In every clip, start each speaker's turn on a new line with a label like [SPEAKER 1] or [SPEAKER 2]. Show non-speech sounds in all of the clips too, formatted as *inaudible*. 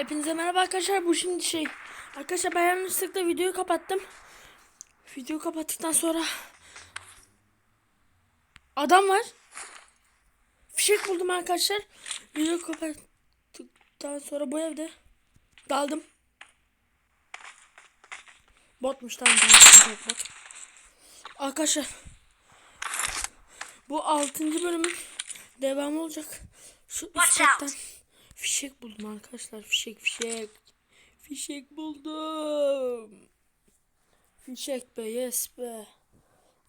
[SPEAKER 1] Hepinize merhaba arkadaşlar. Bu şimdi şey. Arkadaşlar ben yanlışlıkla videoyu kapattım. Videoyu kapattıktan sonra adam var. Fişek buldum arkadaşlar. Videoyu kapattıktan sonra bu evde daldım. Botmuş tamam Bot. Arkadaşlar bu 6. bölümün devamı olacak. Şu üst. Fişek buldum arkadaşlar. Fişek fişek. Fişek buldum. Fişek be yes be.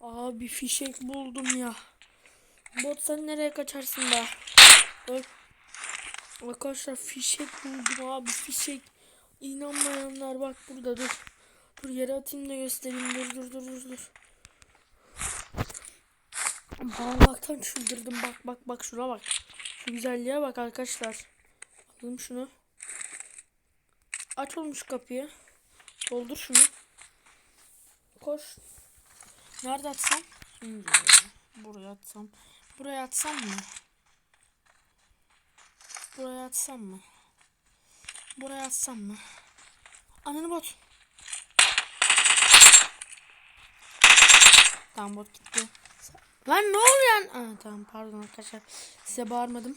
[SPEAKER 1] Abi fişek buldum ya. Bot sen nereye kaçarsın be? Öl. Arkadaşlar fişek buldum abi fişek. İnanmayanlar bak burada dur. Dur yere atayım da göstereyim. Dur dur dur dur dur. Bağlamaktan çıldırdım. Bak bak bak şuna bak. Şu güzelliğe bak arkadaşlar. Alalım şunu. Aç olmuş kapıyı. Doldur şunu. Koş. Nerede atsam? Buraya atsam. Buraya atsam mı? Buraya atsam mı? Buraya atsam mı? Ananı bot. Tamam bot gitti. Lan ne oluyor? Aa, tamam pardon arkadaşlar. Size bağırmadım.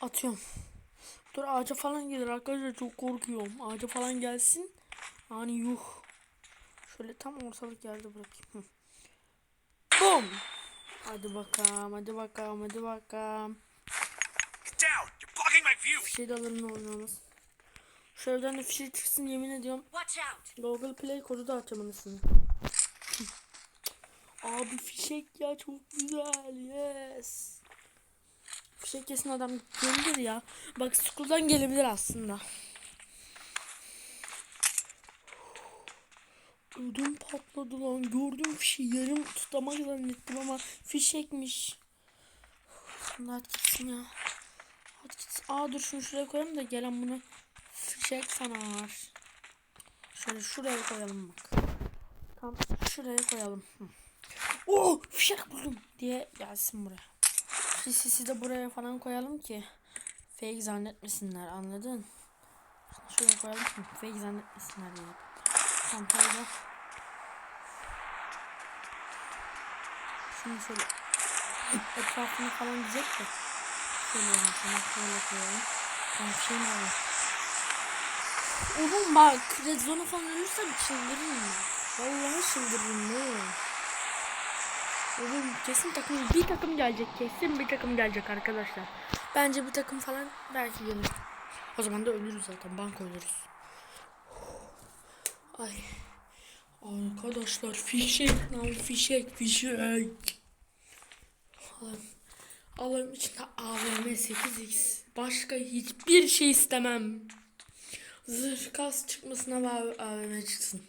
[SPEAKER 1] Atıyorum. Dur ağaca falan gelir arkadaşlar çok korkuyorum. Ağaca falan gelsin. Hani yuh. Şöyle tam ortalık yerde bırakayım. Bum. Hadi bakalım, hadi bakalım, hadi bakalım. Şey de alırım ne oynamaz. Şu evden de çıksın yemin ediyorum. Google Play kodu da atacağım anasını. Abi fişek ya çok güzel. Yes. Fişek kesin adam gelir ya. Bak school'dan gelebilir aslında. Ödüm patladı lan. Gördüm fişeği yarım tutamak zannettim ama fişekmiş. Şimdi at gitsin ya. At gitsin. Aa dur şunu şuraya koyalım da gelen bunu fişek sanar. Şöyle şuraya koyalım bak. Tam şuraya koyalım. Hı. Oo fişek buldum diye gelsin buraya. Sisi de buraya falan koyalım ki fake zannetmesinler anladın? Şuraya koyalım ki fake zannetmesinler diye. Çantayı da Şunu şöyle etrafını falan diyecek de şöyle şunu şöyle koyalım. Tamam şey mi var? Oğlum bak red falan ölürsem çıldırırım. Vallahi çıldırırım ne? Oğlum kesin takım bir takım gelecek kesin bir takım gelecek arkadaşlar. Bence bir takım falan belki gelir. O zaman da ölürüz zaten bank ölürüz. Ay. Arkadaşlar fişek lan fişek fişek. Allah'ım. Allah'ım içinde AVM 8x. Başka hiçbir şey istemem. Zırh kas çıkmasına AVM çıksın.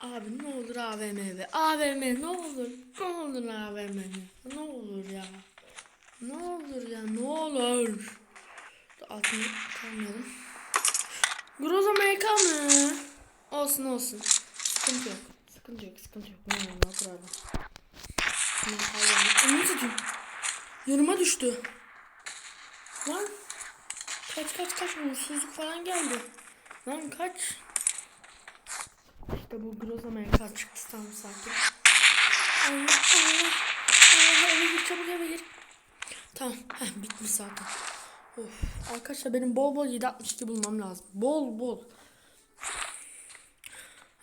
[SPEAKER 1] Abi ne olur AVM ve AVM ne olur? Ne olur AVM ne olur ya? Ne olur ya? Ne olur? Altını kalmayalım. Groza MK mı? Olsun olsun. Sıkıntı yok. Sıkıntı yok sıkıntı yok. Ne olur ne olur abi. Onu tutayım yanıma düştü. Lan kaç kaç kaç? Uğursuzluk falan geldi. Lan kaç işte bu Groza MK çıktı tam sanki. Allah Allah. Allah eve gir çabuk eve gir. Tamam. Heh, bitmiş zaten. Of. Arkadaşlar benim bol bol 762 bulmam lazım. Bol bol.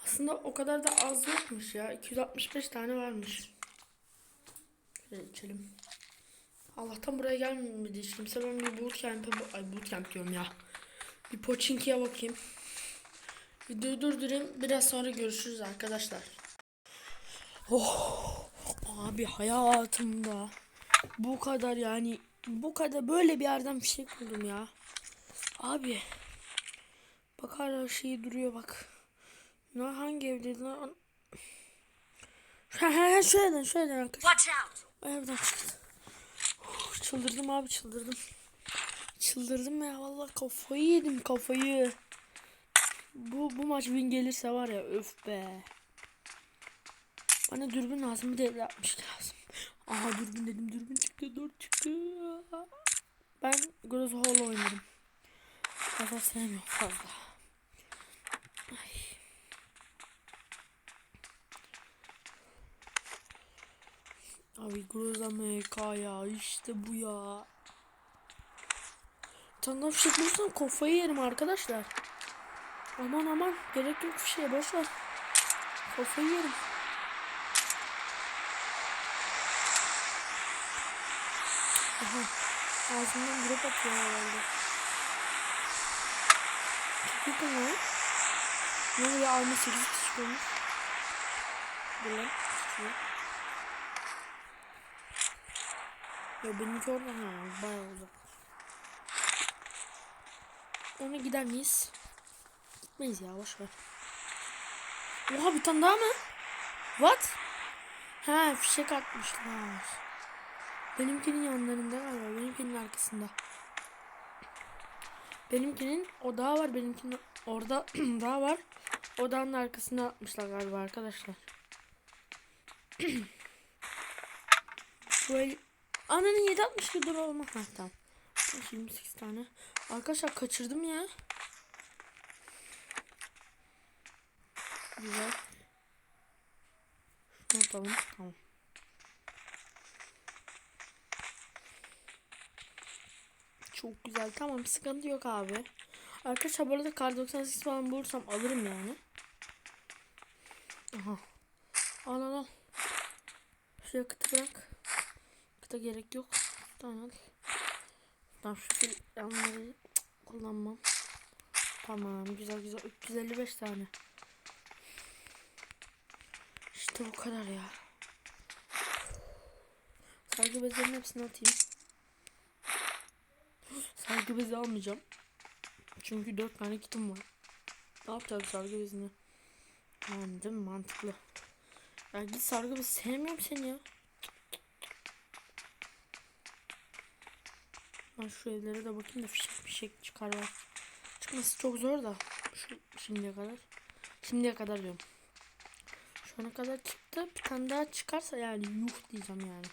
[SPEAKER 1] Aslında o kadar da az yokmuş ya. 265 tane varmış. Şöyle içelim. Allah'tan buraya gelmedi hiç kimse. Ben bir bootcamp'e... Ay bootcamp diyorum ya. Bir Pochinki'ye bakayım. Videoyu durdurayım. Biraz sonra görüşürüz arkadaşlar. Oh, abi hayatımda bu kadar yani bu kadar böyle bir yerden bir şey buldum ya. Abi bak hala şey duruyor bak. Ne hangi evdeydi lan? Şuradan şuradan arkadaşlar. Evden çıktı. Uf, çıldırdım abi çıldırdım. Çıldırdım ya vallahi kafayı yedim kafayı. Bu bu maç win gelirse var ya öf be. Bana dürbün lazım bir de 50 lazım. Aha dürbün dedim dürbün çıktı 4 çıktı. Ben Groza Hall oynadım. Fazla sevmiyorum fazla. Ay. Abi Groza MK ya işte bu ya. Tanrı fişek bulursam kafayı yerim arkadaşlar. Aman aman gerek yok fişeğe boş ver. Kafayı yerim. Aha. Ağzından drop atıyor herhalde. Çok yakın lan. Ne oluyor? Alma 8 kişi. Dur lan. Şuraya. Ya benimki orada ha. Bayağı uzak. Ona gider miyiz? Gitmeyiz ya boş ver. Oha bir tane daha mı? What? Ha fişek atmışlar. Benimkinin yanlarında galiba. Benimkinin arkasında. Benimkinin o daha var. Benimkinin orada *clears throat* daha var. Odanın arkasına atmışlar galiba arkadaşlar. *clears throat* Böyle Ananın 7 60 dur olma. Ha tamam. 28 tane. Arkadaşlar kaçırdım ya. Güzel. Şunu atalım. Tamam. Çok güzel. Tamam sıkıntı yok abi. Arkadaşlar bu arada kar 98 falan bulursam alırım yani. Aha. Al al al. Şuraya kıtı bırak. Kıta gerek yok. Tane al. Tamam şu yanları kullanmam. Tamam güzel güzel. 355 tane. İşte bu kadar ya. Sargı bezlerinin hepsini atayım. Sargı bezi almayacağım. Çünkü 4 tane kitim var. Ne yapacağız sargı bezini? Yani değil mi? Mantıklı. Ya git sargı bezi sevmiyorum seni ya. Ben şu evlere de bakayım da fişek fişek çıkar var. Çıkması çok zor da. Şu şimdiye kadar. Şimdiye kadar diyorum. Şu ana kadar çıktı. Bir tane daha çıkarsa yani yuh diyeceğim yani.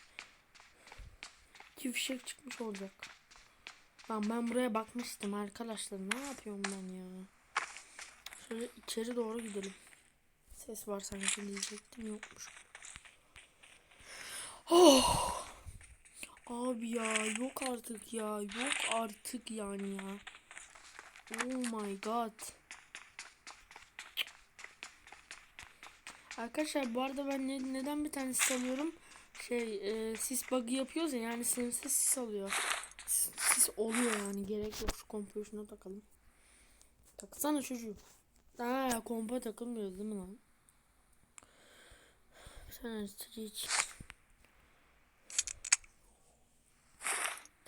[SPEAKER 1] İki fişek çıkmış olacak. Lan ben buraya bakmıştım arkadaşlar. Ne yapıyorum ben ya? Şöyle içeri doğru gidelim. Ses var sanki diyecektim yokmuş. Oh! Abi ya yok artık ya. Yok artık yani ya. Oh my god. Arkadaşlar bu arada ben ne, neden bir tane sis alıyorum? Şey e, sis bug'ı yapıyoruz ya yani sınırsız sis alıyor. Sis, sis oluyor yani gerek yok şu kompoyu şuna takalım. Taksana çocuğum. Aa kompa takılmıyor değil mi lan? Sen hiç.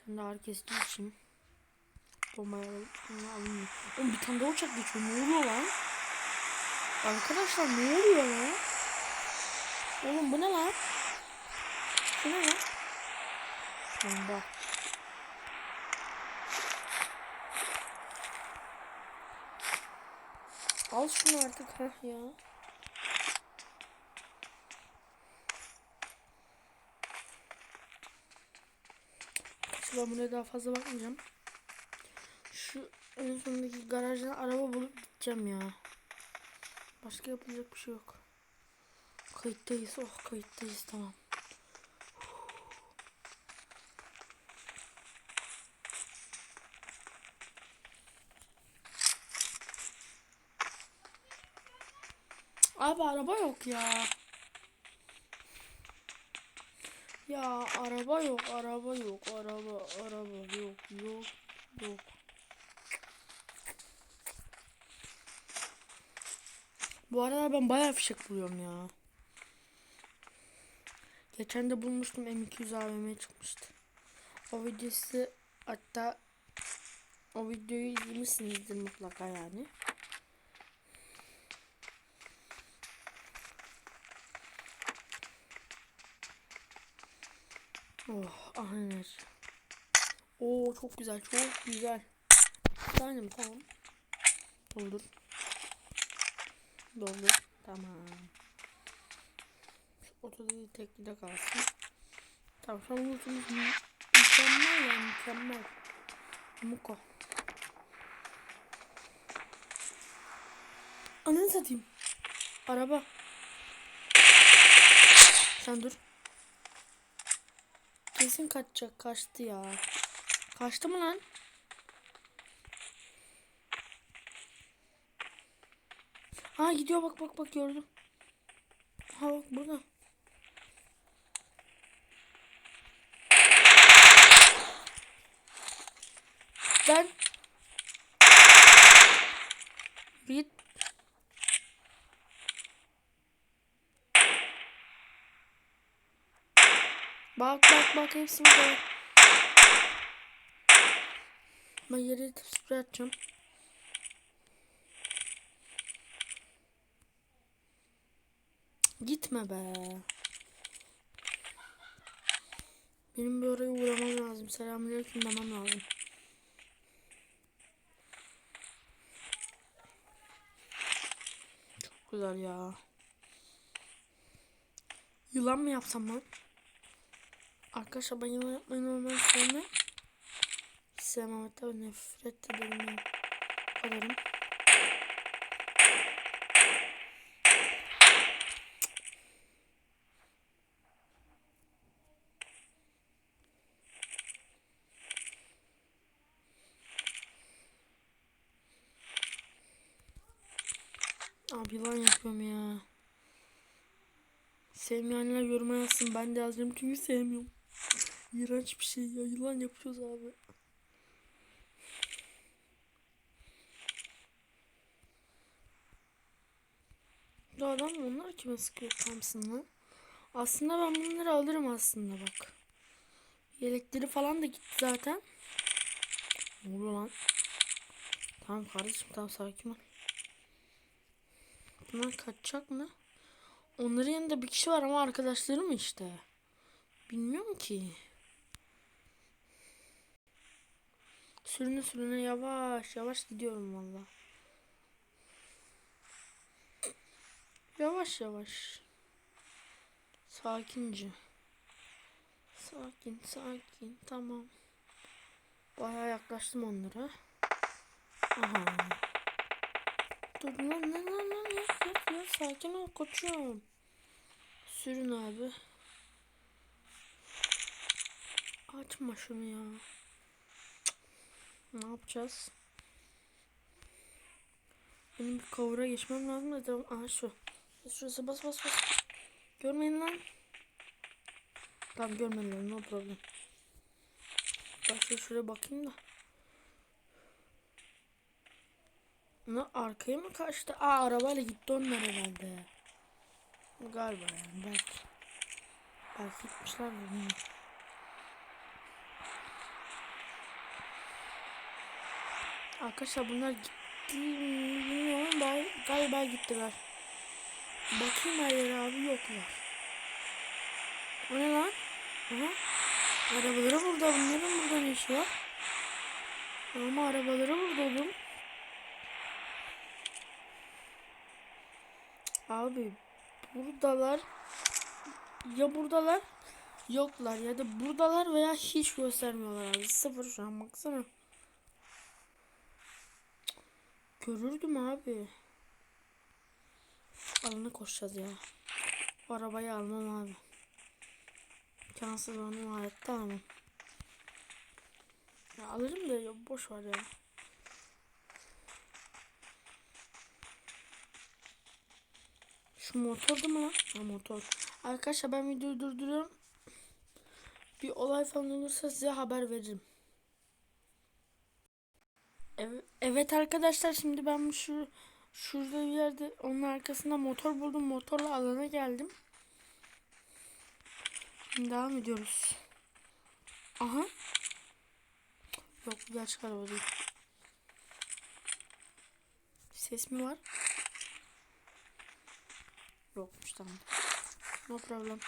[SPEAKER 1] Sen de herkes için. Bombayı alalım. Oğlum bir tane daha uçak geçiyor. Ne oluyor lan? Arkadaşlar ne oluyor lan? Oğlum bu ne lan? Bu ne lan? Bomba. Al şunu artık ha ya. Ben buraya daha fazla bakmayacağım. Şu en sondaki garajdan araba bulup gideceğim ya. Başka yapılacak bir şey yok. Kayıttayız. Oh kayıttayız tamam. Abi araba yok ya. Ya araba yok, araba yok, araba, araba yok, yok, yok. Bu arada ben bayağı fişek buluyorum ya. Geçen de bulmuştum M200 AVM çıkmıştı. O videosu hatta o videoyu izlemişsinizdir mutlaka yani. Oh aynen. Oo çok güzel çok güzel. Mi? Tamam. Doldur. Doldur. Tamam. ortada değil tekli kalsın. Tamam şu an mü- mükemmel ya mükemmel. Muko. Ananı satayım. Araba. Sen dur. Kesin kaçacak. Kaçtı ya. Kaçtı mı lan? Ha gidiyor bak bak bak gördüm. Ha bak burada. Ben Git. Bak bak bak hepsi burada. Ben yere sprey atacağım. Gitme be. Benim bir oraya uğramam lazım. Selamünaleyküm demem lazım. Çok güzel ya. Yılan mı yapsam ben? Arkadaşlar ben yılan yapmayı normal sevmem. Sevmem nefret ederim kadarım. Yılan yapıyorum ya. Sevmeyenler yoruma yazsın. Ben de yazacağım çünkü sevmiyorum. İğrenç bir şey ya. Yılan yapıyoruz abi. Bu adam onlar kime sıkıyor Thompson'la? Aslında ben bunları alırım aslında bak. Yelekleri falan da gitti zaten. Ne oluyor lan? Tamam kardeşim tamam sakin ol. Bunlar kaçacak mı? Onların yanında bir kişi var ama arkadaşları mı işte? Bilmiyorum ki. Sürüne sürüne yavaş yavaş gidiyorum valla. Yavaş yavaş. Sakince. Sakin sakin tamam. Bayağı yaklaştım onlara. Aha. Dur lan lan lan lan yap yap sakin ol koçum. Sürün abi. Açma şunu ya. Ne yapacağız? Benim bir kavura geçmem lazım da devam. Aha şu. Şurası bas bas bas. Görmeyin lan. Tamam görmediler no problem. Ben şöyle şuraya bakayım da. Ne arkaya mı kaçtı? Aa arabayla gitti onlar herhalde. Galiba yani belki. Belki gitmişler bilmiyorum. Arkadaşlar bunlar gitti mi bilmiyorum. Gal- Galiba gittiler. Bakayım her yere abi yoklar. O ne lan? Aha. Arabaları burada. Bunların burada ne işi var? Ama arabaları burada oğlum. Abi buradalar ya buradalar yoklar ya da buradalar veya hiç göstermiyorlar abi. Sıfır şu an baksana. Görürdüm abi. Alana koşacağız ya. Arabayı almam abi. Kansız onu hayatta almam. Ya alırım da ya boş var ya. Şu motordu mu lan? Ha motor. Arkadaşlar ben videoyu durduruyorum. Bir olay falan olursa size haber veririm. Evet, evet arkadaşlar şimdi ben şu şurada bir yerde onun arkasında motor buldum. Motorla alana geldim. Şimdi devam ediyoruz. Aha. Yok bu gerçek araba değil. Ses mi var? Yokmuş tamam. No problem.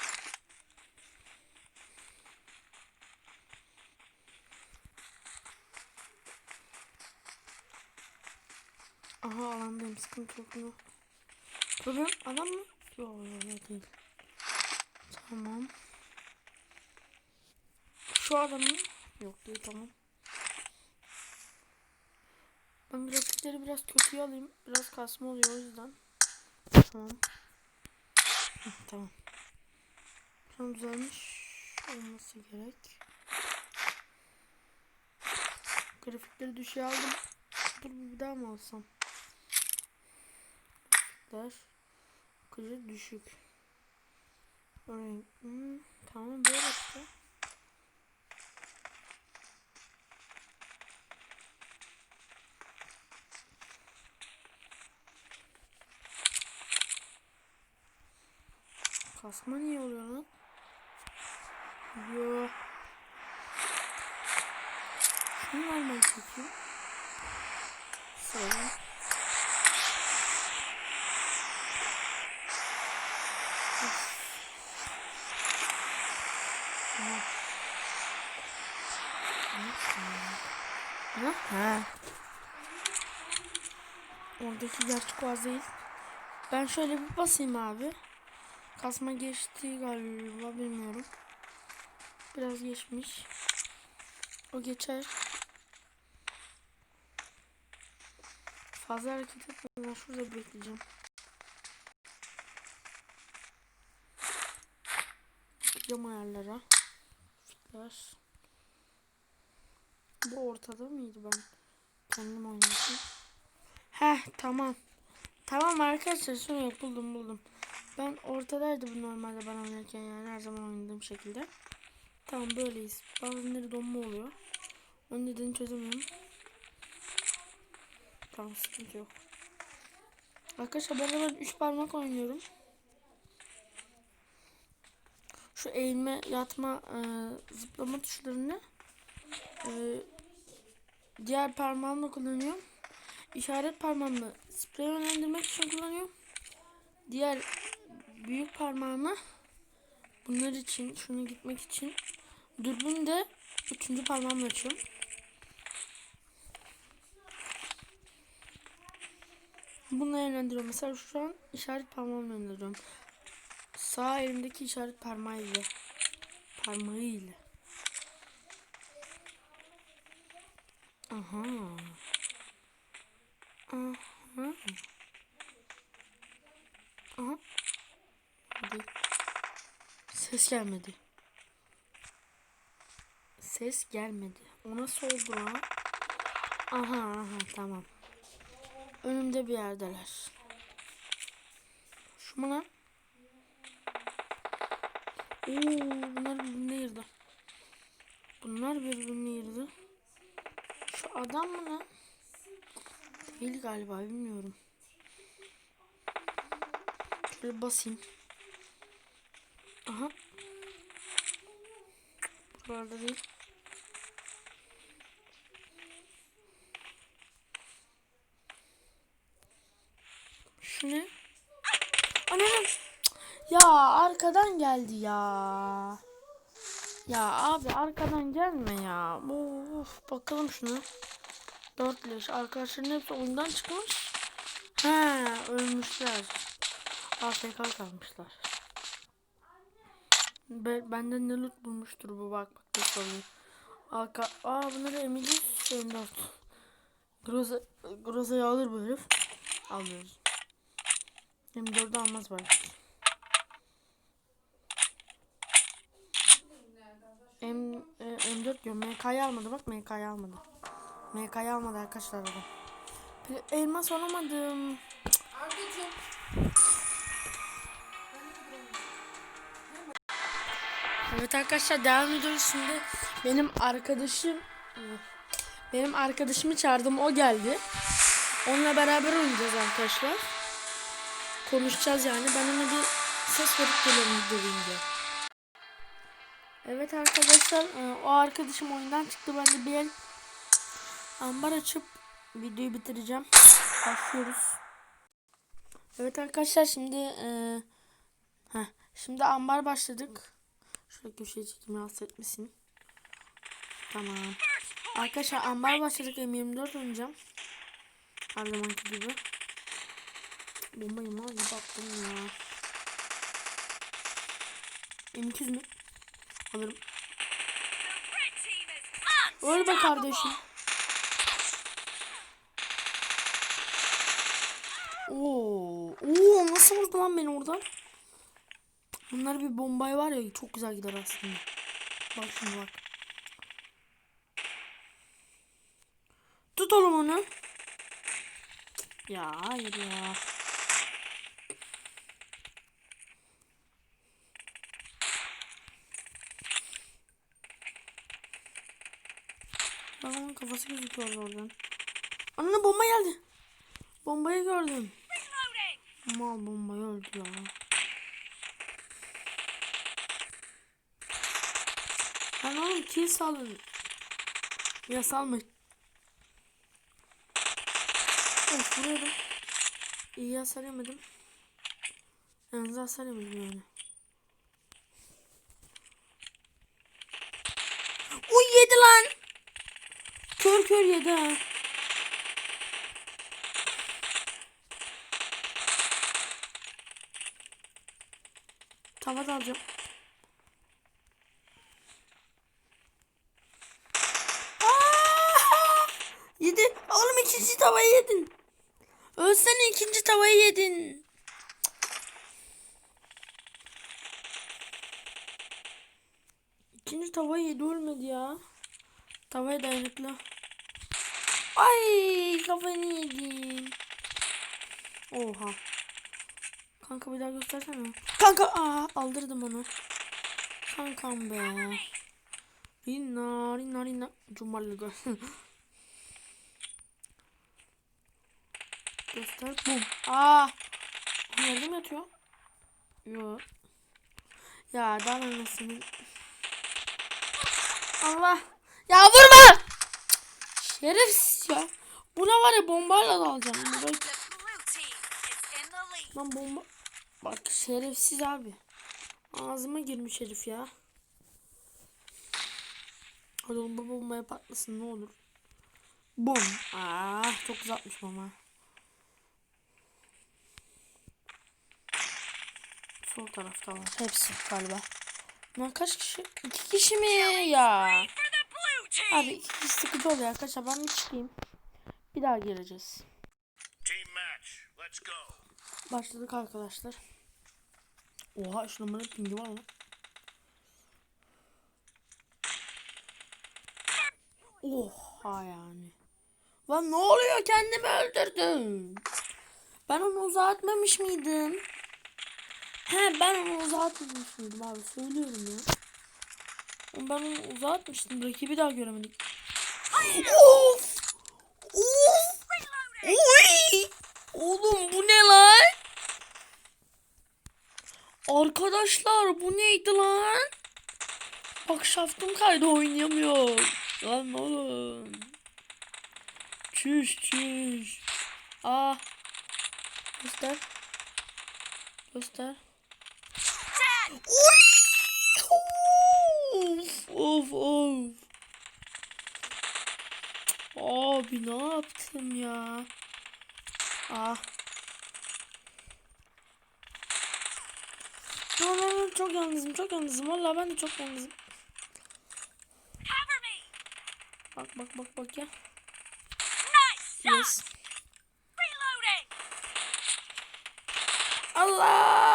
[SPEAKER 1] Aha alandayım sıkıntı yok mu? Problem adam mı? Yok yok değil. Tamam. Şu adamın yok değil tamam. Ben grafikleri biraz kötüye alayım. Biraz kasma oluyor o yüzden. Tamam. Tamam. Şu an düzelmiş olması gerek. Grafikleri düşüğe aldım. Dur bir daha mı alsam? Grafikler. Kırı düşük. Renk. Hmm, tamam böyle işte. Kasma niye oluyor lan? Yo. Şunu gerekiyor. Sonra. Ha? Ha. Oradaki gerçek vaz değil. Ben şöyle bir basayım abi. Kasma geçti galiba bilmiyorum. Biraz geçmiş. O geçer. Fazla hareket etmeden şurada bekleyeceğim. Cam ayarlara. Fitler. Bu ortada mıydı ben? Kendim oynadım. Heh tamam. Tamam arkadaşlar şunu buldum buldum. Ben ortadaydı bu normalde ben oynarken yani her zaman oynadığım şekilde. Tamam böyleyiz. Bazenleri donma oluyor. Onun nedenini çözemiyorum. Tamam sıkıntı yok. Arkadaşlar ben ben 3 parmak oynuyorum. Şu eğilme, yatma, e, zıplama tuşlarını e, diğer parmağımla kullanıyorum. İşaret parmağımla sprey yönlendirmek için kullanıyorum. Diğer büyük parmağımı bunlar için, şunu gitmek için dürbün de üçüncü parmağımla açıyorum. Bununla yönlendiriyorum. Mesela şu an işaret parmağımla yönlendiriyorum. Sağ elimdeki işaret parmağıyla. Parmağıyla. Aha. Aha. Aha. Hadi. Ses gelmedi. Ses gelmedi. O nasıl oldu lan? Aha aha tamam. Önümde bir yerdeler. Şu mu lan? Oo, bunlar birbirine girdi. Bunlar birbirine girdi. Şu adam mı lan? Değil galiba bilmiyorum. Şöyle basayım. Aha. Buralarda değil. Şu ne? Anam. Ya arkadan geldi ya. Ya abi arkadan gelme ya. Of bakalım şunu. Dört leş. Arkadaşların hepsi oyundan çıkmış. He ölmüşler. AFK kalmışlar. Be, benden ne loot bulmuştur bu bak bak bakalım. Arka, aa bunları Emily M4. Groza, Groza'yı alır bu herif. Almıyoruz. M4'ü almaz bari. M, e, M4 diyor. MK'yı almadı bak MK'yı almadı. MK'yı almadı arkadaşlar adam. Elmas alamadım.
[SPEAKER 2] Ardacığım.
[SPEAKER 1] Evet arkadaşlar devam ediyoruz şimdi. Benim arkadaşım benim arkadaşımı çağırdım o geldi. Onunla beraber oynayacağız arkadaşlar. Konuşacağız yani. Ben ona bir ses verip geliyorum. Evet arkadaşlar e, o arkadaşım oyundan çıktı. Ben de bir el ambar açıp videoyu bitireceğim. Başlıyoruz. Evet arkadaşlar şimdi e, heh, şimdi ambar başladık. Köşeye çekeyim rahatsız etmesin. Tamam. Arkadaşlar ambar başladık M24 oynayacağım. Her zamanki gibi. Bombayım lan bir baktım ya. M200 mü? Alırım. Öl kardeşim. Oo, oo nasıl vurdu lan beni oradan? Bunlar bir bombay var ya çok güzel gider aslında. Bak şimdi bak. Tut oğlum onu. Ya hayır ya. Onun kafası gözüküyor oradan. Anne bomba geldi. Bombayı gördüm. Mal bombayı öldü ya. Lan oğlum kill salın. Ya salma. Of vuruyordum. İyi hasar yemedim. Yalnız hasar yemedim yani. Uy yedi lan. Kör kör yedi ha. Tava da alacağım. Aa! Yedi. Oğlum ikinci tavayı yedin. Ölsene ikinci tavayı yedin. İkinci tavayı yedi ölmedi ya. Tavaya dayanıklı. Ay kafayı yedin. Oha. Kanka bir daha göstersene. Kanka aa aldırdım onu. Kankam be. Rinna rinna rinna. Cumarlı *laughs* Göster. Bum. Aa. Yerde mi yatıyor? Yok. Ya daha anasını. Allah. Ya vurma. Şerefsiz ya. Buna var ya bombayla da alacağım. Bunu
[SPEAKER 2] The
[SPEAKER 1] bak-
[SPEAKER 2] blue team is in the lead.
[SPEAKER 1] Lan bomba. Bak şerefsiz abi. Ağzıma girmiş herif ya. Hadi oğlum bu bombaya patlasın ne olur. Bom. Ah çok uzatmış ama. Sol tarafta var. Hepsi galiba. Lan kaç kişi? İki kişi mi ya? Abi iki kişi sıkıntı oluyor arkadaşlar. Ben bir çıkayım. Bir daha gireceğiz.
[SPEAKER 3] Team match. Let's go.
[SPEAKER 1] Başladık arkadaşlar. Oha şu numaranın pingi var mı? Oha yani. Lan ne oluyor kendimi öldürdüm. Ben onu uzatmamış mıydım? He ben onu uzatmamış mıydım abi söylüyorum ya. Ben onu uzatmıştım rakibi daha göremedik. of! Of! Oy! Oğlum bu ne lan? Arkadaşlar bu neydi lan? Bak şaftım kaydı oynayamıyorum. Lan oğlum. Çüş çüş. Ah. Göster. Göster. Of of of. Abi ne yaptım ya? Ah. No, no, no, çok yalnızım, çok yalnızım. Vallahi ben de çok yalnızım. Bak bak bak bak ya.
[SPEAKER 2] Nice.
[SPEAKER 1] Yes.
[SPEAKER 2] Reloading.
[SPEAKER 1] Allah!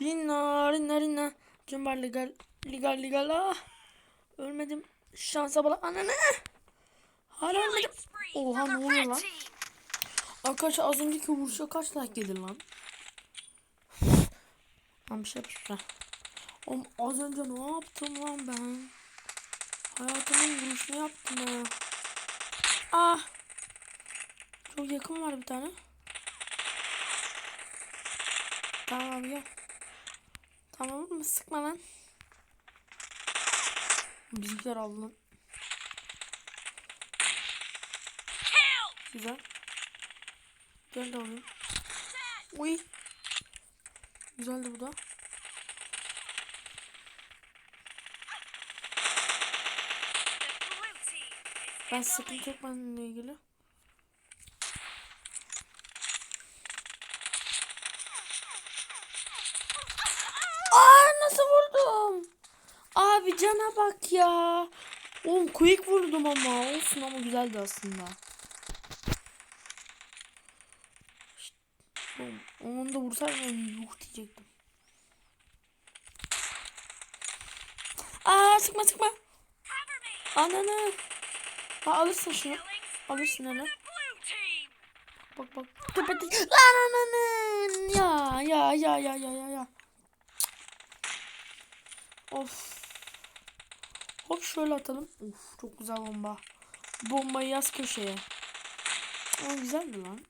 [SPEAKER 1] Rinna, rinna, rinna. Cumbar legal, legal, legal. Ah. Ölmedim. Şansa bala. Ananı. Hala ölmedim. Oha ne oluyor lan? Arkadaşlar az önceki vuruşa kaç like gelir lan? Lan bir şey yapıştı. Oğlum az önce ne yaptım lan ben? Hayatımın vuruşunu yaptım ha. Ah. Çok yakın var bir tane. Tamam gel. Tamam mı? Sıkma lan. Bizimkiler aldı lan. Güzel. Gel de alayım. Uy. Güzeldi bu da. Ben sıkıntı yok benimle ilgili. Bak ya. Oğlum quick vurdum ama. Olsun ama güzeldi aslında. Şşt, Oğlum, onu da vursaydım yuh diyecektim. Aa sıkma sıkma. Ananı. Ha, alırsın şunu. Alırsın hele. Bak bak. Tepede. Lan ananın. Ya ya ya ya ya ya. Of. Hop şöyle atalım. Uf çok güzel bomba. Bombayı yaz köşeye. Ama güzeldi lan.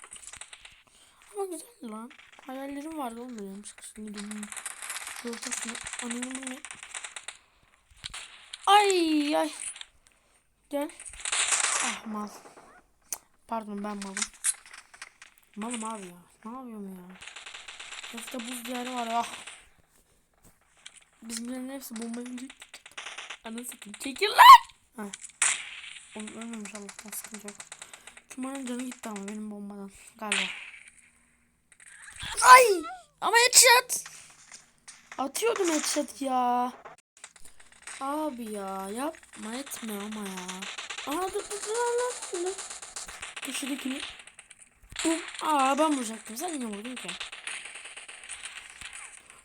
[SPEAKER 1] Ama güzeldi lan. Hayallerim vardı oğlum benim. Çıkışın gideyim. Ortasını. Ananı bu ne? Ay ay. Gel. Ah mal. Pardon ben malım. Malım abi ya. Ne yapıyorum ya? Hafta buz diyarı var ah. Bizimkilerin hepsi bomba yiyecek. Anasını satayım. Çekil lan! Ha. Oğlum ölmemiş Allah'tan sıkıntı yok. Kumanın canı gitti ama benim bombadan. Galiba. Ay! Ama headshot! Atıyordum headshot ya. Abi ya yapma etme ama ya. Aa dur dur dur Allah Allah. Köşedekini. Bum. Aa ben vuracaktım. Sen yine vurdun ki.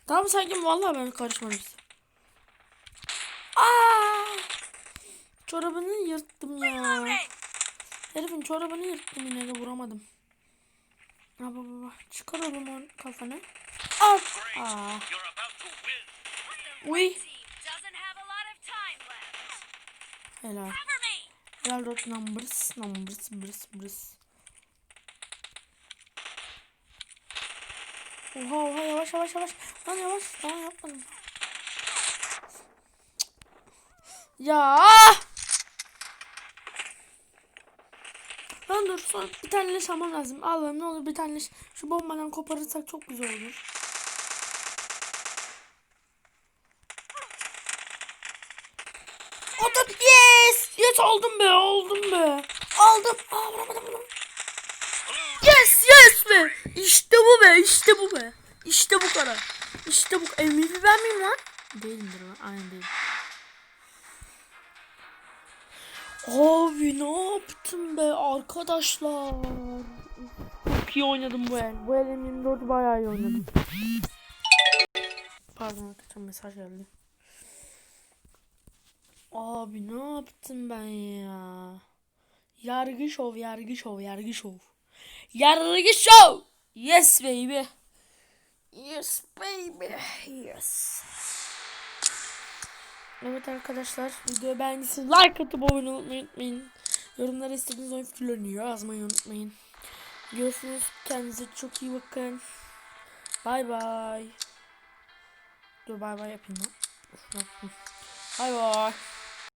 [SPEAKER 1] Tamam sakin vallahi ben karışmadım size. Aa! Çorabını yırttım ya. Herifin çorabını yırttım yine de vuramadım. Baba baba çıkar oğlum onun kafanı. Al. Aa. Uy. Helal. Helal dot numbers. Numbers. Numbers. Numbers. Oha oha yavaş yavaş yavaş. Lan yavaş. Tamam yapmadım. Ya. Lan dur sonra bir tane leş lazım. Allah'ım ne olur bir tane. Şu bombadan koparırsak çok güzel olur. Otur. Yes. Yes oldum be oldum be. Aldım. Aa vuramadım bunu. Yes yes be. İşte bu be işte bu be. İşte bu kadar. İşte bu. MVP ben miyim lan? Değilimdir lan. Aynen değilim. Abi ne yaptım be arkadaşlar. Çok iyi oynadım bu el. Bu el M24'ü bayağı iyi oynadım. Pardon arkadaşlar mesaj geldi. Abi ne yaptım ben ya? Yargı şov, yargı şov, yargı şov. Yargı şov. Yes baby. Yes baby. Yes. Evet arkadaşlar videoyu beğendiyseniz like atıp abone olmayı unutmayın. Yorumlara istediğiniz oyun fikirlerini yazmayı unutmayın. Görüşürüz. Kendinize çok iyi bakın. Bay bay. Dur bay bay yapayım lan. Bay bay.